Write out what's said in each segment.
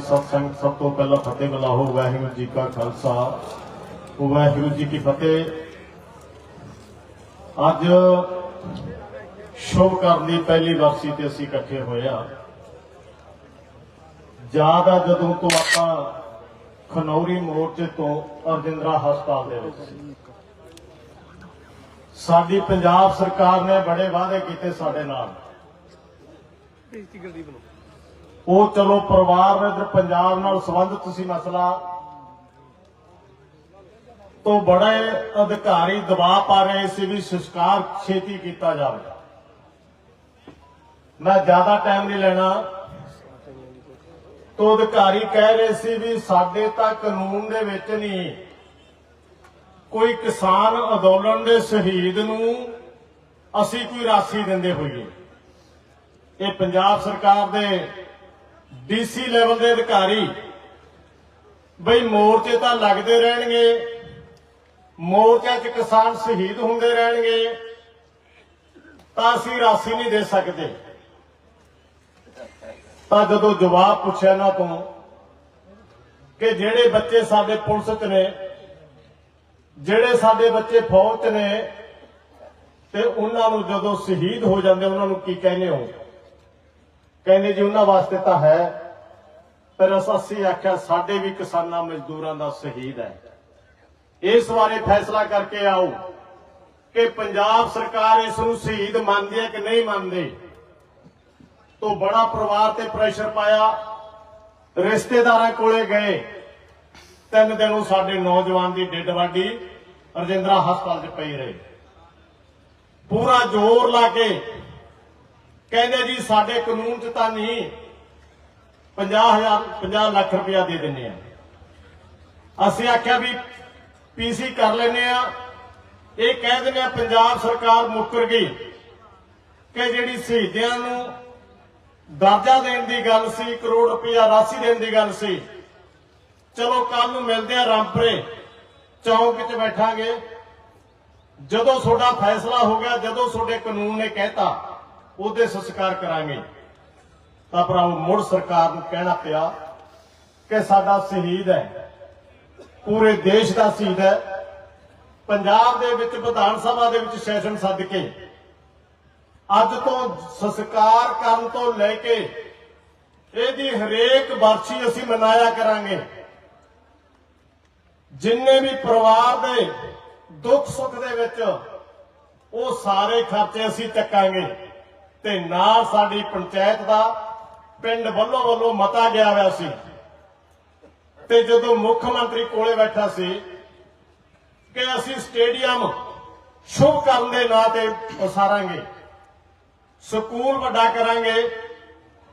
ਸਤਸੰਗ ਸਭ ਤੋਂ ਪਹਿਲਾਂ ਫਤਿਹ ਬੁਲਾਓ ਵਾਹਿਗੁਰੂ ਜੀ ਕਾ ਖਾਲਸਾ। ਵਾਹਿਗੁਰੂ ਜੀ ਕੀ ਫਤਿਹ। ਅੱਜ ਸ਼ੁਭ ਕਰਨ ਦੀ ਪਹਿਲੀ ਵਰਸੀ ਤੇ ਅਸੀਂ ਇਕੱਠੇ ਹੋਏ ਆ ਯਾਦ ਆ ਜਦੋਂ ਤੋਂ ਆਪਾਂ ਖਨੌਰੀ ਮੋਰਚੇ ਤੋਂ ਅਰਜਿੰਦਰਾ ਹਸਪਤਾਲ ਦੇ ਵਿੱਚ ਸਾਡੀ ਪੰਜਾਬ ਸਰਕਾਰ ਨੇ ਬੜੇ ਵਾਅਦੇ ਕੀਤੇ ਸਾਡੇ ਨਾਲ। ਉਹ ਚਲੋ ਪਰਿਵਾਰ ਨੇ ਤੇ ਪੰਜਾਬ ਨਾਲ ਸੰਬੰਧਿਤ ਸੀ ਮਸਲਾ ਤੋਂ ਬੜੇ ਅਧਿਕਾਰੀ ਦਬਾਅ ਪਾ ਰਹੇ ਸੀ ਵੀ ਸੰਸਕਾਰ ਛੇਤੀ ਕੀਤਾ ਜਾਵੇ। ਮੈਂ ਜ਼ਿਆਦਾ ਟਾਈਮ ਨਹੀਂ ਲੈਣਾ। ਤੋਂ ਅਧਿਕਾਰੀ ਕਹਿ ਰਹੇ ਸੀ ਵੀ ਸਾਡੇ ਤਾਂ ਕਾਨੂੰਨ ਦੇ ਵਿੱਚ ਨਹੀਂ। ਕੋਈ ਕਿਸਾਨ ਅੰਦੋਲਨ ਦੇ ਸ਼ਹੀਦ ਨੂੰ ਅਸੀਂ ਕੋਈ ਰਾਸ਼ੀ ਦਿੰਦੇ ਹੋਈਏ। ਇਹ ਪੰਜਾਬ ਸਰਕਾਰ ਦੇ ਡੀਸੀ ਲੈਵਲ ਦੇ ਅਧਿਕਾਰੀ। ਬਈ ਮੋਰਚੇ ਤਾਂ ਲੱਗਦੇ ਰਹਿਣਗੇ। ਮੋਰਚੇ 'ਚ ਕਿਸਾਨ ਸ਼ਹੀਦ ਹੁੰਦੇ ਰਹਿਣਗੇ। ਤਾਂ ਅਸੀਂ ਰਾਸ਼ੀ ਨਹੀਂ ਦੇ ਸਕਦੇ। ਤਾਂ ਜਦੋਂ ਜਵਾਬ ਪੁੱਛਿਆ ਇਹਨਾਂ ਤੋਂ ਕਿ ਜਿਹੜੇ ਬੱਚੇ ਸਾਡੇ ਪੁਲਿਸ 'ਚ ਨੇ, ਜਿਹੜੇ ਸਾਡੇ ਬੱਚੇ ਫੌਜ 'ਚ ਨੇ, ਤੇ ਉਹਨਾਂ ਨੂੰ ਜਦੋਂ ਸ਼ਹੀਦ ਹੋ ਜਾਂਦੇ, ਉਹਨਾਂ ਨੂੰ ਕੀ ਕਹਿੰਦੇ ਹੋ? ਕਹਿੰਦੇ ਜੀ, ਉਹਨਾਂ ਵਾਸਤੇ ਤਾਂ ਹੈ। ਪਰ ਅਸੀਂ ਆਖਿਆ, ਸਾਡੇ ਵੀ ਕਿਸਾਨਾਂ ਮਜ਼ਦੂਰਾਂ ਦਾ ਸ਼ਹੀਦ ਹੈ। ਇਸ ਬਾਰੇ ਫੈਸਲਾ ਕਰਕੇ ਆਓ ਕਿ ਪੰਜਾਬ ਸਰਕਾਰ ਇਸ ਨੂੰ ਸ਼ਹੀਦ ਮੰਨਦੀ ਹੈ ਕਿ ਨਹੀਂ ਮੰਨਦੀ। ਤੋਂ ਬੜਾ ਪਰਿਵਾਰ ਤੇ ਪ੍ਰੈਸ਼ਰ ਪਾਇਆ। ਰਿਸ਼ਤੇਦਾਰਾਂ ਕੋਲੇ ਗਏ। ਤਿੰਨ ਦਿਨ ਉਹ ਸਾਡੇ ਨੌਜਵਾਨ ਦੀ ਡਿੱਡ ਬਾਡੀ ਰਜਿੰਦਰਾ ਹਸਪਤਾਲ 'ਚ ਪਈ ਰਹੀ। ਪੂਰਾ ਜ਼ੋਰ ਲਾ ਕੇ ਕਹਿੰਦੇ ਜੀ, ਸਾਡੇ ਕਾਨੂੰਨ 'ਚ ਤਾਂ ਨਹੀਂ 50000 50 ਲੱਖ ਰੁਪਇਆ ਦੇ ਦਿੰਨੇ ਆ। ਅਸੀਂ ਆਖਿਆ ਵੀ ਪੀਸੀ ਕਰ ਲੈਨੇ ਆ। ਇਹ ਕਹਿ ਦਿੰਦੇ ਆ, ਪੰਜਾਬ ਸਰਕਾਰ ਮੁੱਕਰ ਗਈ ਕਿ ਜਿਹੜੀ ਸ਼ਹੀਦਿਆਂ ਨੂੰ ਦਰਜਾ ਦੇਣ ਦੀ ਗੱਲ ਸੀ, ਕਰੋੜ ਰੁਪਇਆ ਰਾਸ਼ੀ ਦੇਣ ਦੀ ਗੱਲ ਸੀ। ਚਲੋ ਕੱਲ ਨੂੰ ਮਿਲਦੇ ਆ ਰਾਮਪੁਰੇ ਚੌਂਕ 'ਚ ਬੈਠਾਂਗੇ। ਜਦੋਂ ਤੁਹਾਡਾ ਫੈਸਲਾ ਹੋ ਗਿਆ, ਜਦੋਂ ਤੁਹਾਡੇ ਕਾਨੂੰਨ ਨੇ ਕਹਿਤਾ ਉਹਦੇ ਸੰਸਕਾਰ ਕਰਾਂਗੇ। ਤਾਂ ਭਰਾਵੋ, ਮੁੜ ਸਰਕਾਰ ਨੂੰ ਕਹਿਣਾ ਪਿਆ ਕਿ ਸਾਡਾ ਸ਼ਹੀਦ ਹੈ। ਪੂਰੇ ਦੇਸ਼ ਦਾ ਸ਼ਹੀਦ ਹੈ। ਪੰਜਾਬ ਦੇ ਵਿੱਚ, ਵਿਧਾਨ ਸਭਾ ਦੇ ਵਿੱਚ ਸੈਸ਼ਨ ਸੱਦ ਕੇ, ਅੱਜ ਤੋਂ ਸੰਸਕਾਰ ਕਰਨ ਤੋਂ ਲੈ ਕੇ, ਇਹਦੀ ਹਰੇਕ ਵਰਸ਼ੀ ਅਸੀਂ ਮਨਾਇਆ ਕਰਾਂਗੇ। ਜਿੰਨੇ ਵੀ ਪਰਿਵਾਰ ਦੇ ਦੁੱਖ ਸੁੱਖ ਦੇ ਵਿੱਚ, ਉਹ ਸਾਰੇ ਖਰਚੇ ਅਸੀਂ ਚੱਕਾਂਗੇ। ਤੇ ਨਾਲ ਸਾਡੀ ਪੰਚਾਇਤ ਦਾ ਪਿੰਡ ਵੱਲੋਂ ਵੱਲੋਂ ਮਤਾ ਗਿਆ ਹੋਇਆ ਸੀ। ਤੇ ਜਦੋਂ ਮੁੱਖ ਮੰਤਰੀ ਕੋਲੇ ਬੈਠਾ ਸੀ ਕਿ ਅਸੀਂ ਸਟੇਡੀਅਮ ਸ਼ੁਭ ਕਰਨ ਦੇ ਨਾਂ ਤੇ ਉਸਾਰਾਂਗੇ, ਸਕੂਲ ਵੱਡਾ ਕਰਾਂਗੇ,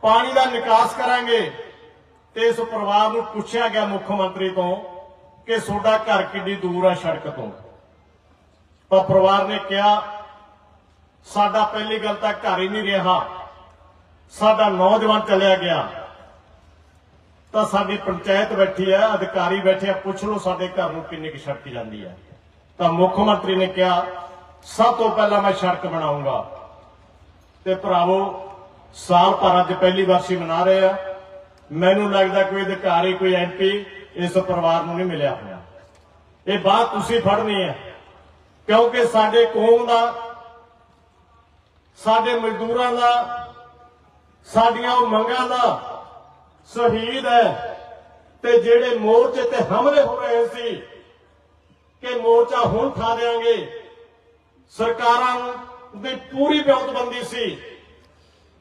ਪਾਣੀ ਦਾ ਨਿਕਾਸ ਕਰਾਂਗੇ, ਤੇ ਇਸ ਪਰਿਵਾਰ ਨੂੰ ਪੁੱਛਿਆ ਗਿਆ ਮੁੱਖ ਮੰਤਰੀ ਤੋਂ ਕਿ ਤੁਹਾਡਾ ਘਰ ਕਿੰਨੀ ਦੂਰ ਆ ਸੜਕ ਤੋਂ। ਤਾਂ ਪਰਿਵਾਰ ਨੇ ਕਿਹਾ ਸਾਡਾ ਪਹਿਲੀ ਗੱਲ ਤਾਂ ਘਰ ਹੀ ਨਹੀਂ ਰਿਹਾ। ਸਾਡਾ ਨੌਜਵਾਨ ਚਲਿਆ ਗਿਆ। ਤਾਂ ਸਾਡੀ ਪੰਚਾਇਤ ਬੈਠੀ ਹੈ ਅਧਿਕਾਰੀ ਬੈਠੇ ਆ, ਪੁੱਛ ਲਓ ਸਾਡੇ ਘਰ ਨੂੰ ਕਿੰਨੀ ਕੁ ਸੜਕ ਜਾਂਦੀ ਹੈ ਤਾਂ ਮੁੱਖ ਮੰਤਰੀ ਨੇ ਕਿਹਾ, ਸਭ ਤੋਂ ਪਹਿਲਾਂ ਮੈਂ ਸੜਕ ਬਣਾਉਂਗਾ। ਤੇ ਭਰਾਵੋ, ਸਾਲ ਭਰ ਅੱਜ ਪਹਿਲੀ ਵਾਰਸ਼ੀ ਮਨਾ ਰਹੇ ਆ। ਮੈਨੂੰ ਲੱਗਦਾ ਕੋਈ ਅਧਿਕਾਰੀ, ਕੋਈ ਐਮਪੀ ਇਸ ਪਰਿਵਾਰ ਨੂੰ ਨਹੀਂ ਮਿਲਿਆ ਹੋਇਆ। ਇਹ ਬਾਤ ਤੁਸੀਂ ਫੜਨੀ ਹੈ ਕਿਉਂਕਿ ਸਾਡੇ ਕੌਮ ਦਾ ਸਾਡੇ ਮਜ਼ਦੂਰਾਂ ਦਾ, ਸਾਡੀਆਂ ਉਹ ਮੰਗਾਂ ਦਾ ਸ਼ਹੀਦ ਹੈ। ਤੇ ਜਿਹੜੇ ਮੋਰਚੇ ਤੇ ਹਮਲੇ ਹੋ ਰਹੇ ਸੀ, ਕਿ ਮੋਰਚਾ ਹੁਣ ਖਾ ਦੇਾਂਗੇ ਸਰਕਾਰਾਂ ਦੀ ਪੂਰੀ ਵਿਉਂਤਬੰਦੀ ਸੀ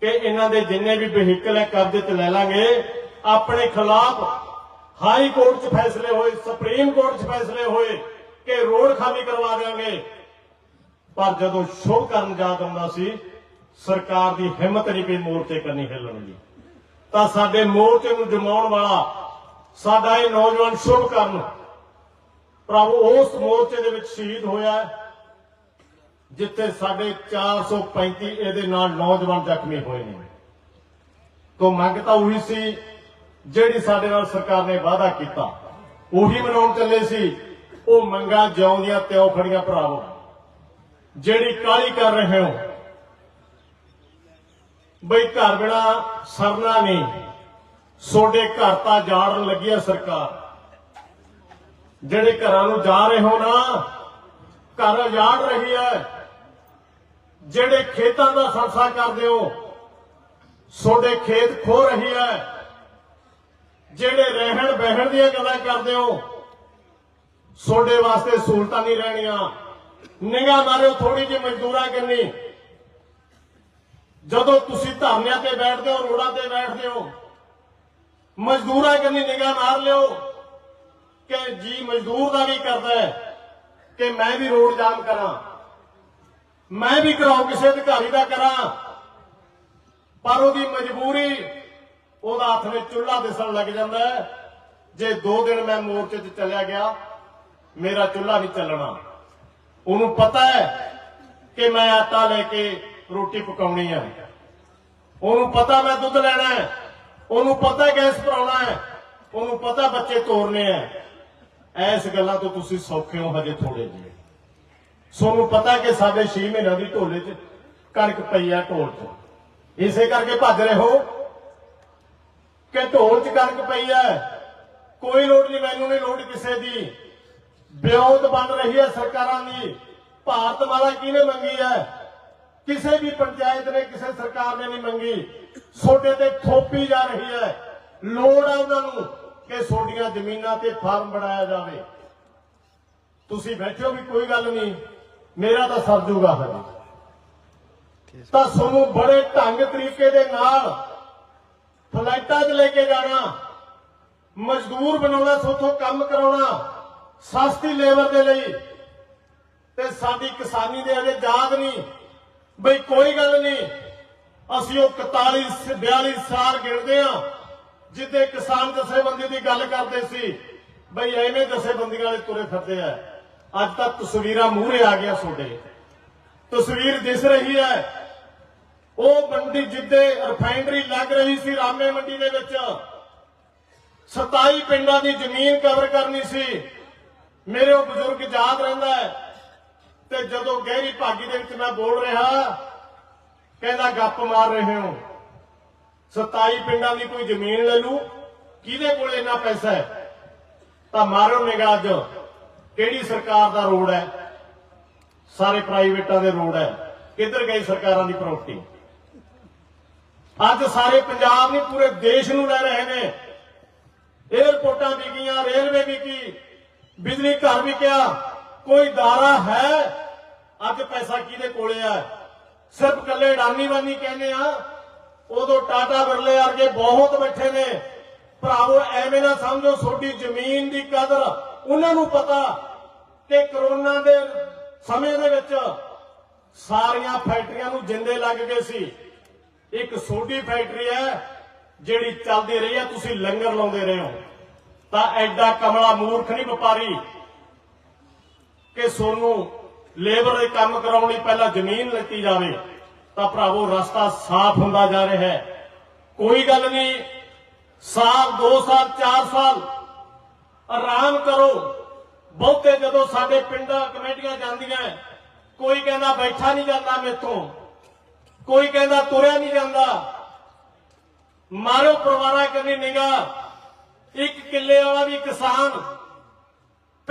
ਕਿ ਇਹਨਾਂ ਦੇ ਜਿੰਨੇ ਵੀ ਵਹੀਕਲ ਹੈ, ਕਬਜ਼ੇ 'ਚ ਲੈ ਲਾਂਗੇ। ਆਪਣੇ ਖਿਲਾਫ ਹਾਈ ਕੋਰਟ 'ਚ ਫੈਸਲੇ ਹੋਏ, ਸੁਪਰੀਮ ਕੋਰਟ 'ਚ ਫੈਸਲੇ ਹੋਏ ਕਿ ਰੋਡ ਖਾਲੀ ਕਰਵਾ ਦੇਾਂਗੇ ਪਰ ਜਦੋਂ ਸ਼ੁਭ ਕਰਨ ਯਾਦ ਆਉਂਦਾ ਸੀ ਸਰਕਾਰ ਦੀ ਹਿੰਮਤ ਨਹੀਂ ਪਈ ਮੋਰਚੇ ਕਰਨੀ ਹਿੱਲਣ ਦੀ। ਤਾਂ ਸਾਡੇ ਮੋਰਚੇ ਨੂੰ ਜਮਾਉਣ ਵਾਲਾ ਸਾਡਾ ਇਹ ਨੌਜਵਾਨ ਸ਼ੁਭ ਕਰਨ ਪ੍ਰਭੂ ਉਸ ਮੋਰਚੇ ਦੇ ਵਿੱਚ ਸ਼ਹੀਦ ਹੋਇਆ ਜਿੱਥੇ ਸਾਡੇ 435 ਇਹਦੇ ਨਾਲ ਨੌਜਵਾਨ ਜ਼ਖਮੀ ਹੋਏ ਨੇ। ਤੋਂ ਮੰਗ ਤਾਂ ਉਹੀ ਸੀ, ਜਿਹੜੀ ਸਾਡੇ ਨਾਲ ਸਰਕਾਰ ਨੇ ਵਾਅਦਾ ਕੀਤਾ, ਉਹੀ ਮਨਾਉਣ ਚੱਲੇ ਸੀ। ਉਹ ਮੰਗਾ ਜਿਉਂਦੀਆਂ ਤਿਉਂ ਖੜੀਆਂ, ਭਰਾਵੋ। ਜਿਹੜੀ ਕਾਲੀ ਕਰ ਰਹੇ ਹੋ ਬਈ ਘਰ ਬਿਨਾ ਸਰਨਾ ਨਹੀਂ। ਤੁਹਾਡੇ ਘਰ ਤਾਂ ਜਾੜਨ ਲੱਗੀ ਹੈ ਸਰਕਾਰ। ਜਿਹੜੇ ਘਰਾਂ ਨੂੰ ਜਾ ਰਹੇ ਹੋ ਨਾ, ਘਰ ਉਜਾੜ ਰਹੀ ਹੈ। ਜਿਹੜੇ ਖੇਤਾਂ ਦਾ ਸਰਸਾ ਕਰਦੇ ਹੋ ਤੁਹਾਡੇ ਖੇਤ ਖੋ ਰਹੀ ਹੈ। ਜਿਹੜੇ ਰਹਿਣ ਬਹਿਣ ਦੀਆਂ ਗੱਲਾਂ ਕਰਦੇ ਹੋ ਤੁਹਾਡੇ ਵਾਸਤੇ ਸਹੂਲਤਾਂ ਨਹੀਂ ਰਹਿਣੀਆਂ। ਨਿਗਾਹ ਮਾਰਿਓ ਥੋੜੀ ਜਿਹੀ ਮਜ਼ਦੂਰਾਂ ਕਿੰਨੀ। ਜਦੋਂ ਤੁਸੀਂ ਧਰਨਿਆਂ ਤੇ ਬੈਠਦੇ ਹੋ, ਰੋਡਾਂ ਤੇ ਬੈਠਦੇ ਹੋ, ਮਜ਼ਦੂਰਾਂ ਕਿੰਨੀ ਨਿਗਾਹ ਮਾਰ ਲਿਓ ਕਿ ਜੀ ਮਜ਼ਦੂਰ ਦਾ ਵੀ ਕਰਦਾ ਹੈ ਕਿ ਮੈਂ ਵੀ ਰੋਡ ਜਾਮ ਕਰਾਂ, ਮੈਂ ਵੀ ਕਰਾਉ ਕਿਸੇ ਅਧਿਕਾਰੀ ਦਾ ਕਰਾਂ, ਪਰ ਉਹਦੀ ਮਜਬੂਰੀ ਉਹਦਾ ਹੱਥ ਵਿੱਚ ਚੁੱਲ੍ਹਾ ਦਿਸਣ ਲੱਗ ਜਾਂਦਾ ਹੈ। ਜੇ ਦੋ ਦਿਨ ਮੈਂ ਮੋਰਚੇ 'ਚ ਚੱਲਿਆ ਗਿਆ, ਮੇਰਾ ਚੁੱਲ੍ਹਾ ਨਹੀਂ ਚੱਲਣਾ। ਉਹਨੂੰ ਪਤਾ ਹੈ ਕਿ ਮੈਂ ਆਟਾ ਲੈ ਕੇ ਰੋਟੀ ਪਕਾਉਣੀ ਹੈ ਉਹਨੂੰ ਪਤਾ ਮੈਂ ਦੁੱਧ ਲੈਣਾ ਹੈ। ਉਹਨੂੰ ਪਤਾ ਗੈਸ ਭਰਾਉਣਾ ਹੈ। ਉਹਨੂੰ ਪਤਾ ਬੱਚੇ ਤੋਰਨੇ ਹੈ ਐਸ ਗੱਲਾਂ ਤੋਂ ਤੁਸੀਂ ਸੌਖੇ ਹੋ ਹਜੇ ਥੋੜੇ ਜਿਹੇ। ਸੋਨੂੰ ਪਤਾ ਕਿ ਸਾਡੇ 6 ਮਹੀਨਿਆਂ ਦੀ ਢੋਲੇ 'ਚ ਕਣਕ ਪਈ ਆ ਢੋਲ 'ਚ। ਇਸੇ ਕਰਕੇ ਭੱਜ ਰਹੇ ਹੋ ਕਿ ਢੋਲ 'ਚ ਕਣਕ ਪਈ ਹੈ ਕੋਈ ਲੋੜ ਨਹੀਂ, ਮੈਨੂੰ ਨਹੀਂ ਲੋੜ ਕਿਸੇ ਦੀ। ਵਿਉਂਤ ਬਣ ਰਹੀ ਹੈ ਸਰਕਾਰਾਂ ਦੀ। ਭਾਰਤ ਮਾਲਾ ਕਿਹਨੇ ਮੰਗੀ ਹੈ? ਕਿਸੇ ਵੀ ਪੰਚਾਇਤ ਨੇ, ਕਿਸੇ ਸਰਕਾਰ ਨੇ ਨਹੀਂ ਮੰਗੀ। ਛੋਟੇ ਤੇ ਥੋਪੀ ਜਾ ਰਹੀ ਹੈ। ਲੋੜ ਹੈ ਉਹਨਾਂ ਨੂੰ ਕਿ ਛੋਡੀਆਂ ਜ਼ਮੀਨਾਂ ਤੇ ਫਾਰਮ ਬਣਾਇਆ ਜਾਵੇ। ਤੁਸੀਂ ਬੈਠੋ ਵੀ ਕੋਈ ਗੱਲ ਨਹੀਂ। ਮੇਰਾ ਤਾਂ ਸਰ ਜੂਗਾ ਹਜੇ ਤਾਂ ਤੁਹਾਨੂੰ ਬੜੇ ਢੰਗ ਤਰੀਕੇ ਦੇ ਨਾਲ ਫਲਾਈਟਾਂ 'ਚ ਲੈ ਕੇ ਜਾਣਾ, ਮਜ਼ਦੂਰ ਬਣਾਉਣਾ, ਸੋਥੋਂ ਕੰਮ ਕਰਾਉਣਾ, ਸਸਤੀ ਲੇਬਰ ਦੇ ਲਈ। ਤੇ ਸਾਡੀ ਕਿਸਾਨੀ ਦੇ ਅਜੇ ਯਾਦ ਨਹੀਂ। ਬਈ ਕੋਈ ਗੱਲ ਨਹੀਂ। ਅਸੀਂ ਉਹ 41 42 ਸਾਲ ਗਿਣਦੇ ਆ ਜਿੱਦੇ ਕਿਸਾਨ ਜਥੇਬੰਦੀ ਦੀ ਗੱਲ ਕਰਦੇ ਸੀ। ਬਈ ਐਵੇਂ ਜਥੇਬੰਦੀਆਂ ਵਾਲੇ ਤੁਰੇ ਫਿਰਦੇ ਆ। ਅੱਜ ਤਾਂ ਤਸਵੀਰਾਂ ਮੂਹਰੇ ਆ ਗਿਆ ਤੁਹਾਡੇ। ਤਸਵੀਰ ਦਿਸ ਰਹੀ ਹੈ। ਉਹ ਮੰਡੀ ਜਿੱਦੇ ਰਿਫਾਈਨਰੀ ਲੱਗ ਰਹੀ ਸੀ ਰਾਮੇ ਮੰਡੀ ਦੇ ਵਿੱਚ। 27 ਪਿੰਡਾਂ ਦੀ ਜ਼ਮੀਨ ਕਵਰ ਕਰਨੀ ਸੀ। ਮੇਰੇ ਉਹ ਬਜ਼ੁਰਗ ਯਾਦ ਰਹਿੰਦਾ ਹੈ। ਤੇ ਜਦੋਂ ਗਹਿਰੀ ਭਾਗੀ ਦੇ ਵਿੱਚ ਮੈਂ ਬੋਲ ਰਿਹਾ, ਕਹਿੰਦਾ, ਗੱਪ ਮਾਰ ਰਹੇ ਹੋ। 27 ਪਿੰਡਾਂ ਦੀ ਕੋਈ ਜ਼ਮੀਨ ਲੈ ਲੂ ਕਿਹਦੇ ਕੋਲ ਇੰਨਾ ਪੈਸਾ ਹੈ? ਤਾਂ ਮਾਰੋ ਨਿਗਾਹ ਅੱਜ। ਕਿਹੜੀ ਸਰਕਾਰ ਦਾ ਰੋਡ ਹੈ? ਸਾਰੇ ਪ੍ਰਾਈਵੇਟਾਂ ਦੇ ਰੋਡ ਹੈ। ਕਿੱਧਰ ਗਈ ਸਰਕਾਰਾਂ ਦੀ ਪ੍ਰਾਪਰਟੀ? ਅੱਜ ਸਾਰੇ ਪੰਜਾਬ ਨਹੀਂ, ਪੂਰੇ ਦੇਸ਼ ਨੂੰ ਲੈ ਰਹੇ ਨੇ। ਏਅਰਪੋਰਟਾਂ ਵਿਕੀਆਂ ਰੇਲਵੇ ਵਿਕੀ ਬਿਜਲੀ ਘਰ ਵਿਕਿਆ ਕੋਈ ਦਾਰਾ ਹੈ? ਅੱਜ ਪੈਸਾ ਕਿਹਦੇ ਕੋਲੇ ਆ? ਸਿਰਫ ਕੱਲੇ ਅਡਾਨੀ ਵਾਨੀ ਕਹਿੰਦੇ ਆ, ਉਦੋਂ ਟਾਟਾ ਬਿਰਲੇ ਵਰਗੇ ਬਹੁਤ ਬੈਠੇ ਨੇ। ਭਰਾਵੋ, ਐਵੇਂ ਨਾ ਸਮਝੋ ਤੁਹਾਡੀ ਜ਼ਮੀਨ ਦੀ ਕਦਰ। ਉਹਨਾਂ ਨੂੰ ਪਤਾ ਕਿ ਕਰੋਨਾ ਦੇ ਸਮੇਂ ਦੇ ਵਿੱਚ ਸਾਰੀਆਂ ਫੈਕਟਰੀਆਂ ਨੂੰ ਜਿੰਦੇ ਲੱਗ ਗਏ ਸੀ। ਇੱਕ ਛੋਟੀ ਫੈਕਟਰੀ ਹੈ, ਜਿਹੜੀ ਚੱਲਦੀ ਰਹੀ ਹੈ, ਤੁਸੀਂ ਲੰਗਰ ਲਾਉਂਦੇ ਰਹੇ ਹੋ। ਤਾਂ ਐਡਾ ਕਮਲਾ ਮੂਰਖ ਨਹੀਂ ਵਪਾਰੀ। ਕਿ ਸੋਨੂੰ ਲੇਬਰ ਦੇ ਕੰਮ ਕਰਾਉਣ ਲਈ ਪਹਿਲਾਂ ਜ਼ਮੀਨ ਲੈਤੀ ਜਾਵੇ, ਤਾਂ ਭਰਾਵੋ ਰਸਤਾ ਸਾਫ਼ ਹੁੰਦਾ ਜਾ ਰਿਹਾ ਹੈ। ਕੋਈ ਗੱਲ ਨਹੀਂ, ਸਾਲ 2 ਸਾਲ 4 ਸਾਲ ਆਰਾਮ ਕਰੋ। ਬਹੁਤੇ ਜਦੋਂ ਸਾਡੇ ਪਿੰਡਾਂ, ਕਮੇਟੀਆਂ ਜਾਂਦੀਆਂ, ਕੋਈ ਕਹਿੰਦਾ ਬੈਠਾ ਨਹੀਂ ਜਾਂਦਾ ਮੇਥੋਂ, ਕੋਈ ਕਹਿੰਦਾ ਤੁਰਿਆ ਨਹੀਂ ਜਾਂਦਾ। ਮਾਰੋ ਪਰਿਵਾਰਾਂ ਕਰਨੀ ਨਿਗਾਹ, ਇੱਕ ਕਿੱਲੇ ਵਾਲਾ ਵੀ ਕਿਸਾਨ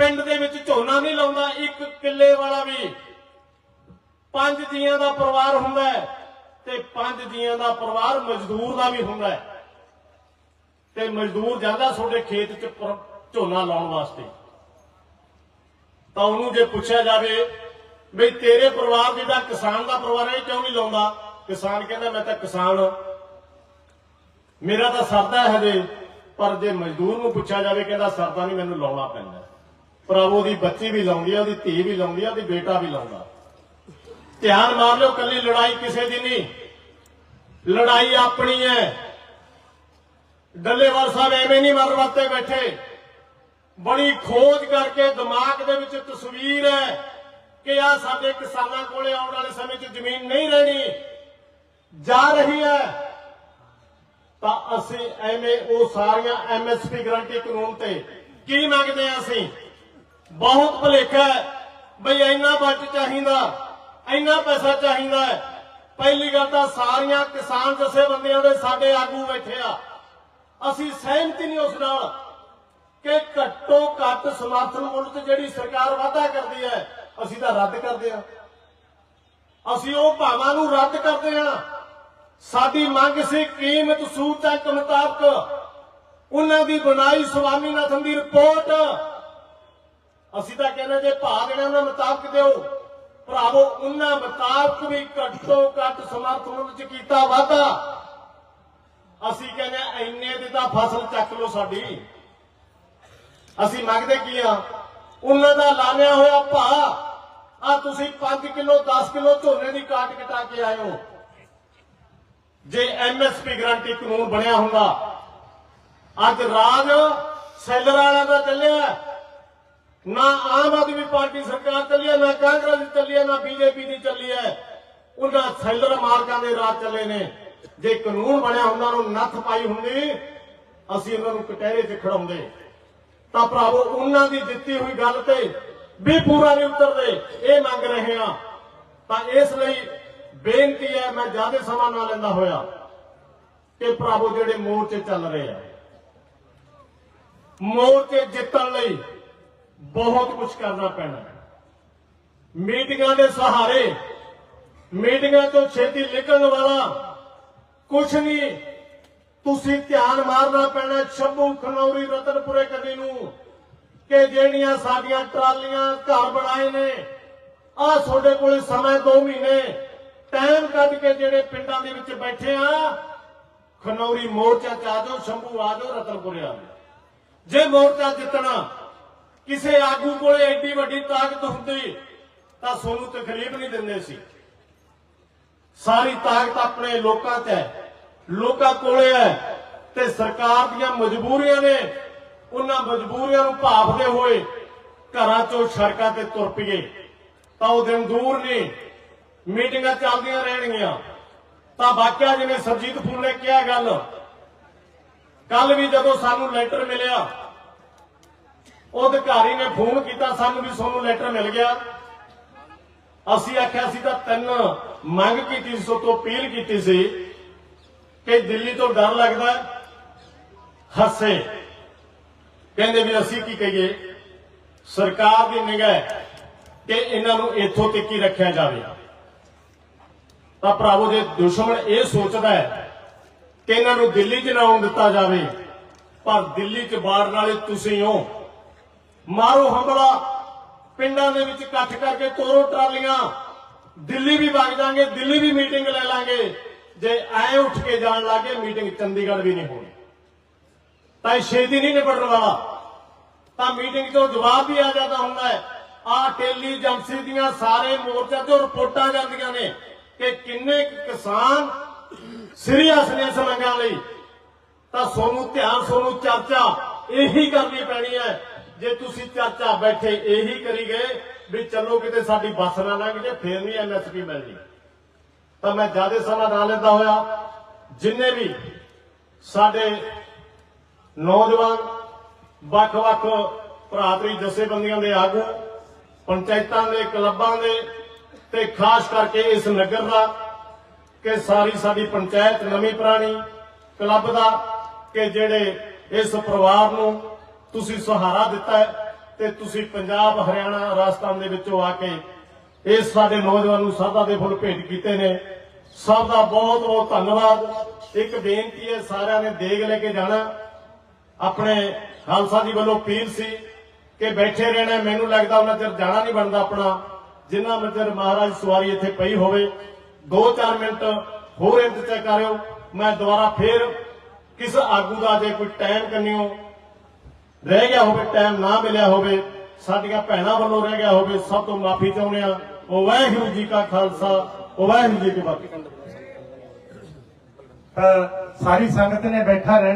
ਪਿੰਡ ਦੇ ਵਿੱਚ ਝੋਨਾ ਨਹੀਂ ਲਾਉਂਦਾ, ਇੱਕ ਕਿੱਲੇ ਵਾਲਾ ਵੀ। ਪੰਜ ਜੀਆਂ ਦਾ ਪਰਿਵਾਰ ਹੁੰਦਾ ਤੇ ਪੰਜ ਜੀਆਂ ਦਾ ਪਰਿਵਾਰ ਮਜ਼ਦੂਰ ਦਾ ਵੀ ਹੁੰਦਾ ਤੇ ਮਜ਼ਦੂਰ ਜਾਂਦਾ ਤੁਹਾਡੇ ਖੇਤ 'ਚ ਝੋਨਾ ਲਾਉਣ ਵਾਸਤੇ। ਤਾਂ ਉਹਨੂੰ ਜੇ ਪੁੱਛਿਆ ਜਾਵੇ ਵੀ ਤੇਰੇ ਪਰਿਵਾਰ ਜਿਹੜਾ ਕਿਸਾਨ ਦਾ ਪਰਿਵਾਰ ਹੈ, ਇਹ ਕਿਉਂ ਨਹੀਂ ਲਾਉਂਦਾ? ਕਿਸਾਨ ਕਹਿੰਦਾ, ਮੈਂ ਤਾਂ ਕਿਸਾਨ ਮੇਰਾ ਤਾਂ ਸਰਦਾ ਹੈ ਹਜੇ। ਪਰ ਜੇ ਮਜ਼ਦੂਰ ਨੂੰ ਪੁੱਛਿਆ ਜਾਵੇ, ਕਹਿੰਦਾ, ਸਰਦਾ ਨਹੀਂ, ਮੈਨੂੰ ਲਾਉਣਾ ਪੈਂਦਾ ਭਰਾਵੋ ਦੀ ਬੱਚੀ ਵੀ ਲਾਉਂਦੀ ਆ, ਉਹਦੀ ਧੀ ਵੀ ਲਾਉਂਦੀ ਆ, ਉਹਦੀ ਬੇਟਾ ਵੀ ਲਾਉਂਦਾ। ਧਿਆਨ ਮਾਰ ਲਿਓ ਕੱਲੀ ਲੜਾਈ ਕਿਸੇ ਦੀ ਨਹੀਂ। ਲੜਾਈ ਆਪਣੀ ਹੈ। ਡੱਲੇਵਾਲ ਸਾਹਿਬ ਐਵੇਂ ਨਹੀਂ ਮਰਨ ਵਾਸਤੇ ਬੈਠੇ। ਬੜੀ ਖੋਜ ਕਰਕੇ ਦਿਮਾਗ ਦੇ ਵਿੱਚ ਤਸਵੀਰ ਹੈ ਕਿ ਆ ਸਾਡੇ ਕਿਸਾਨਾਂ ਕੋਲੇ ਆਉਣ ਵਾਲੇ ਸਮੇਂ 'ਚ ਜ਼ਮੀਨ ਨਹੀਂ ਰਹਿਣੀ। ਜਾ ਰਹੀ ਹੈ। ਤਾਂ ਅਸੀਂ ਐਵੇਂ ਉਹ ਸਾਰੀਆਂ ਐਮਐਸਪੀ ਗਰੰਟੀ ਕਾਨੂੰਨ ਤੇ ਕੀ ਮੰਗਦੇ ਆ ਅਸੀਂ? ਬਹੁਤ ਭੁਲੇਖਾ ਬਈ ਇੰਨਾ ਬਜਟ ਚਾਹੀਦਾ, ਇੰਨਾ ਪੈਸਾ ਚਾਹੀਦਾ ਹੈ। ਪਹਿਲੀ ਗੱਲ ਤਾਂ ਸਾਰੀਆਂ ਕਿਸਾਨ ਜਥੇਬੰਦੀਆਂ ਦੇ ਸਾਡੇ ਆਗੂ ਬੈਠੇ ਆ। ਅਸੀਂ ਸਹਿਮਤੀ ਨਹੀਂ ਉਸ ਨਾਲ ਕਿ ਘੱਟੋ ਘੱਟ ਸਮਰਥਨ ਮੁੱਲ ਤੇ ਜਿਹੜੀ ਸਰਕਾਰ ਵਾਅਦਾ ਕਰਦੀ ਹੈ, ਅਸੀਂ ਤਾਂ ਰੱਦ ਕਰਦੇ ਹਾਂ। ਅਸੀਂ ਉਹ ਭਾਵਾਂ ਨੂੰ ਰੱਦ ਕਰਦੇ ਹਾਂ। ਸਾਡੀ ਮੰਗ ਸੀ ਕੀਮਤ ਸੂਚਕ ਮੁਤਾਬਕ ਉਹਨਾਂ ਦੀ ਬਣਾਈ ਸਵਾਮੀਨਾਥਨ ਦੀ ਰਿਪੋਰਟ ਅਸੀਂ ਤਾਂ ਕਹਿੰਦੇ ਜੇ ਭਾਅ ਦੇਣਾ ਉਹਨਾਂ ਮੁਤਾਬਕ ਦਿਓ ਭਰਾਵੋ ਉਹਨਾਂ ਮੁਤਾਬਕ ਵੀ ਘੱਟੋ ਘੱਟ ਸਮਰਥਨ ਮੁੱਲ ਚ ਕੀਤਾ ਵਾਧਾ। ਅਸੀਂ ਕਹਿੰਦੇ ਹਾਂ, ਇੰਨੇ ਦੀ ਤਾਂ ਫਸਲ ਚੱਕ ਲਓ ਸਾਡੀ। ਅਸੀਂ ਮੰਗਦੇ ਕੀ ਆ? ਉਹਨਾਂ ਦਾ ਲਾਣਿਆ ਹੋਇਆ ਭਾਅ ਆ ਤੁਸੀਂ 5 ਕਿਲੋ 10 ਕਿਲੋ ਝੋਨੇ ਦੀ ਕਾਟ ਕਟਾ ਕੇ ਆਏ ਹੋ ਜੇ ਐਮਐਸਪੀ ਗਰੰਟੀ ਕਾਨੂੰਨ ਬਣਿਆ ਹੁੰਦਾ ਅੱਜ ਰਾਜ ਸੈਲਰ ਵਾਲਿਆਂ ਦਾ ਚੱਲਿਆ। ਨਾ ਆਮ ਆਦਮੀ ਪਾਰਟੀ ਸਰਕਾਰ ਚੱਲੀ ਹੈ, ਨਾ ਕਾਂਗਰਸ ਦੀ ਚੱਲੀ ਹੈ, ਨਾ ਬੀਜੇਪੀ ਦੀ ਚੱਲੀ ਹੈ। ਉਹਨਾਂ ਸੈਲਰ ਮਾਰਕਾਂ ਦੇ ਰਾਜ ਚੱਲੇ ਨੇ। ਜੇ ਕਾਨੂੰਨ ਬਣਿਆ ਉਹਨਾਂ ਨੂੰ ਨੱਥ ਪਾਈ ਹੁੰਦੀ, ਅਸੀਂ ਉਹਨਾਂ ਨੂੰ ਕਟਹਿਰੇ 'ਚ ਖੜਾਉਂਦੇ। ਤਾਂ ਭਰਾਵੋ, ਉਹਨਾਂ ਦੀ ਦਿੱਤੀ ਹੋਈ ਗੱਲ ਤੇ ਵੀ ਪੂਰਾ ਨਹੀਂ ਉਤਰਦੇ, ਇਹ ਮੰਗ ਰਹੇ ਆ ਤਾਂ ਇਸ ਲਈ ਬੇਨਤੀ ਹੈ, ਮੈਂ ਜ਼ਿਆਦਾ ਸਮਾਂ ਨਾ ਲੈਂਦਾ ਹੋਇਆ, ਕਿ ਭਰਾਵੋ, ਜਿਹੜੇ ਮੋਰਚੇ ਚੱਲ ਰਹੇ ਆ, ਮੋਰਚੇ ਜਿੱਤਣ ਲਈ ਬਹੁਤ ਕੁਝ ਕਰਨਾ ਪੈਣਾ ਮੀਟਿੰਗਾਂ ਦੇ ਸਹਾਰੇ, ਮੀਟਿੰਗਾਂ ਤੋਂ ਛੇਤੀ ਨਿਕਲਣ ਵਾਲਾ ਕੁਝ ਨਹੀਂ। ਤੁਸੀਂ ਧਿਆਨ ਮਾਰਨਾ ਪੈਣਾ ਸ਼ੰਭੂ, ਖਨੌਰੀ, ਰਤਨਪੁਰੇ, ਕੰਨੀ ਨੂੰ ਕਿ ਜਿਹੜੀਆਂ ਸਾਡੀਆਂ ਟਰਾਲੀਆਂ ਘਰ ਬਣਾਏ ਨੇ ਆ ਤੁਹਾਡੇ ਕੋਲ ਸਮਾਂ 2 ਮਹੀਨੇ। ਟਾਈਮ ਕੱਢ ਕੇ ਜਿਹੜੇ ਪਿੰਡਾਂ ਦੇ ਵਿੱਚ ਬੈਠੇ ਆ, ਖਨੌਰੀ ਮੋਰਚਾ ਚ ਆ ਜਾਓ, ਸ਼ੰਭੂ ਆ ਜਾਓ, ਰਤਨਪੁਰੇ ਆ ਜਾਓ। ਜੇ ਮੋਰਚਾ ਜਿੱਤਣਾ ਕਿਸੇ ਆਗੂ ਕੋਲੇ ਐਡੀ ਵੱਡੀ ਤਾਕਤ ਹੁੰਦੀ ਤਾਂ ਸੋਨੂੰ ਤਕਲੀਫ ਨਹੀਂ ਦਿੰਦੇ ਸੀ। ਸਾਰੀ ਤਾਕਤ ਆਪਣੇ ਲੋਕਾਂ 'ਚ ਹੈ, ਲੋਕਾਂ ਕੋਲੇ ਹੈ ਤੇ ਸਰਕਾਰ ਦੀਆਂ ਮਜਬੂਰੀਆਂ ਨੇ, ਉਹਨਾਂ ਮਜਬੂਰੀਆਂ ਨੂੰ ਭਾਫਦੇ ਹੋਏ ਘਰਾਂ 'ਚੋਂ ਸੜਕਾਂ ਤੇ ਤੁਰ ਪਈਏ। ਤਾਂ ਉਹ ਦਿਨ ਦੂਰ ਨਹੀਂ ਮੀਟਿੰਗਾਂ ਚੱਲਦੀਆਂ ਰਹਿਣਗੀਆਂ। ਤਾਂ ਵਾਕਿਆ ਜਿਵੇਂ ਸਰਜੀਤ ਫੁੱਲ ਨੇ ਕਿਹਾ ਗੱਲ ਕੱਲ ਵੀ ਜਦੋਂ ਸਾਨੂੰ ਲੈਟਰ ਮਿਲਿਆ ਉਹ ਅਧਿਕਾਰੀ ਨੇ ਫੋਨ ਕੀਤਾ, ਸਾਨੂੰ ਵੀ ਤੁਹਾਨੂੰ ਲੈਟਰ ਮਿਲ ਗਿਆ। ਅਸੀਂ ਆਖਿਆ ਸੀ ਤਾਂ ਤਿੰਨ ਮੰਗ ਕੀਤੀ ਸੀ ਤੋਂ ਅਪੀਲ ਕੀਤੀ ਸੀ ਕਿ ਦਿੱਲੀ ਤੋਂ ਡਰ ਲੱਗਦਾ ਹੱਸੇ। ਕਹਿੰਦੇ ਵੀ ਅਸੀਂ ਕੀ ਕਹੀਏ? ਸਰਕਾਰ ਦੀ ਨਿਗਾਹ ਕਿ ਇਹਨਾਂ ਨੂੰ ਇੱਥੋਂ ਤੱਕ ਹੀ ਰੱਖਿਆ ਜਾਵੇ। ਤਾਂ ਭਰਾਵੋ, ਜੇ ਦੁਸ਼ਮਣ ਇਹ ਸੋਚਦਾ ਹੈ ਕਿ ਇਹਨਾਂ ਨੂੰ ਦਿੱਲੀ 'ਚ ਨਾ ਆਉਣ ਦਿੱਤਾ ਜਾਵੇ, ਪਰ ਦਿੱਲੀ 'ਚ ਬਾੜਨ ਵਾਲੇ ਤੁਸੀਂ ਹੋ। ਮਾਰੋ ਹਮਲਾ ਪਿੰਡਾਂ ਦੇ ਵਿੱਚ ਇਕੱਠ ਕਰਕੇ ਤੋਰੋ ਟਰਾਲੀਆਂ। ਦਿੱਲੀ ਵੀ ਵਗ ਜਾਾਂਗੇ, ਦਿੱਲੀ ਵੀ ਮੀਟਿੰਗ ਲੈ ਲਾਂਗੇ। ਜੇ ਐ ਉੱਠ ਕੇ ਜਾਣ ਲੱਗੇ, ਮੀਟਿੰਗ ਚੰਡੀਗੜ੍ਹ ਵੀ ਨਹੀਂ ਹੋਣੀ। ਤਾਂ ਇਹ ਛੇਤੀ ਨਹੀਂ ਨਿਬੜਨ ਵਾਲਾ। ਤਾਂ ਮੀਟਿੰਗ ਤੋਂ ਜਵਾਬ ਵੀ ਆ ਜਾਂਦਾ ਹੁੰਦਾ ਹੈ। ਆ ਟੈਲੀਜੈਂਸੀ ਦੀਆਂ ਸਾਰੇ ਮੋਰਚਾ ਤੋਂ ਰਿਪੋਰਟਾਂ ਜਾਂਦੀਆਂ ਨੇ ਕਿ ਕਿੰਨੇ ਕਿਸਾਨ ਸੀਰੀਅਸ ਨੇ ਇਸ ਮੰਗਾਂ ਲਈ। ਤਾਂ ਸੋਨੂੰ ਧਿਆਨ, ਸੋਨੂੰ ਚਰਚਾ ਇਹੀ ਕਰਨੀ ਪੈਣੀ ਹੈ। ਜੇ ਤੁਸੀਂ ਚਾਚਾ ਬੈਠੇ ਇਹੀ ਕਰੀ ਗਏ ਵੀ ਚਲੋ ਕਿਤੇ ਸਾਡੀ ਬੱਸ ਨਾ ਲੰਘ ਜੇ, ਫੇਰ ਨਹੀਂ ਐਮਐਸਪੀ ਮਿਲਦੀ ਤਾਂ ਮੈਂ ਜ਼ਿਆਦਾ ਸਮਾਂ ਨਾ ਲੈਂਦਾ ਹੋਇਆ। ਜਿੰਨੇ ਵੀ ਸਾਡੇ ਨੌਜਵਾਨ ਵੱਖ-ਵੱਖ ਭਰਾਤਰੀ ਜਥੇਬੰਦੀਆਂ ਦੇ ਆਗੂ, ਪੰਚਾਇਤਾਂ ਦੇ, ਕਲੱਬਾਂ ਦੇ, ਤੇ ਖਾਸ ਕਰਕੇ ਇਸ ਨਗਰ ਦਾ, ਕਿ ਸਾਰੀ ਸਾਡੀ ਪੰਚਾਇਤ ਨਵੀਂ ਪੁਰਾਣੀ ਕਲੱਬ ਦਾ, ਕਿ ਜਿਹੜੇ ਇਸ ਪਰਿਵਾਰ ਨੂੰ ਤੁਸੀਂ ਸਹਾਰਾ ਦਿੱਤਾ ਹੈ ਤੇ ਤੁਸੀਂ ਪੰਜਾਬ, ਹਰਿਆਣਾ, ਰਾਜਸਥਾਨ ਦੇ ਵਿੱਚੋਂ ਆ ਕੇ ਇਸ ਸਾਡੇ ਨੌਜਵਾਨ ਨੂੰ ਸਾਦਾ ਦੇ ਫੁੱਲ ਭੇਟ ਕੀਤੇ ਨੇ। ਸਭ ਦਾ ਬਹੁਤ ਬਹੁਤ ਧੰਨਵਾਦ। ਇੱਕ ਬੇਨਤੀ ਹੈ, ਸਾਰਿਆਂ ਨੇ ਦੇਗ ਲੈ ਕੇ ਜਾਣਾ। ਆਪਣੇ ਖਾਲਸਾ ਜੀ ਵੱਲੋਂ ਅਪੀਲ ਸੀ ਕਿ ਬੈਠੇ ਰਹਿਣਾ, ਮੈਨੂੰ ਲੱਗਦਾ ਉਹਨਾਂ ਚਿਰ ਜਾਣਾ ਨਹੀਂ ਬਣਦਾ ਆਪਣਾ, ਜਿੰਨਾ ਚਿਰ ਮਹਾਰਾਜ ਸਵਾਰੀ ਇੱਥੇ ਪਈ ਹੋਵੇ। 2-4 ਮਿੰਟ ਹੋਰ ਇੰਤਜ਼ਾਰ ਕਰਿਓ। ਮੈਂ ਦੁਬਾਰਾ ਫੇਰ ਕਿਸ ਆਗੂ ਦਾ ਜੇ ਕੋਈ ਟਾਈਮ ਕੰਨਿਓ ਰਹਿ ਗਿਆ ਹੋਵੇ ਟਾਈਮ ਨਾ ਮਿਲਿਆ ਹੋਵੇ, ਸਾਡੀਆਂ ਭੈਣਾਂ ਵੱਲੋਂ ਰਹਿ ਗਿਆ ਹੋਵੇ, ਸਭ ਤੋਂ ਮਾਫੀ ਚਾਹੁੰਦੇ ਆ ਉਹ ਵਾਹਿਗੁਰੂ ਜੀ ਕਾ ਖਾਲਸਾ, ਉਹ ਵਾਹਿਗੁਰੂ ਜੀ ਕੀ ਫਤਿਹ। ਸਾਰੀ ਸੰਗਤ ਨੇ ਬੈਠਾ ਰਹਿਣਾ।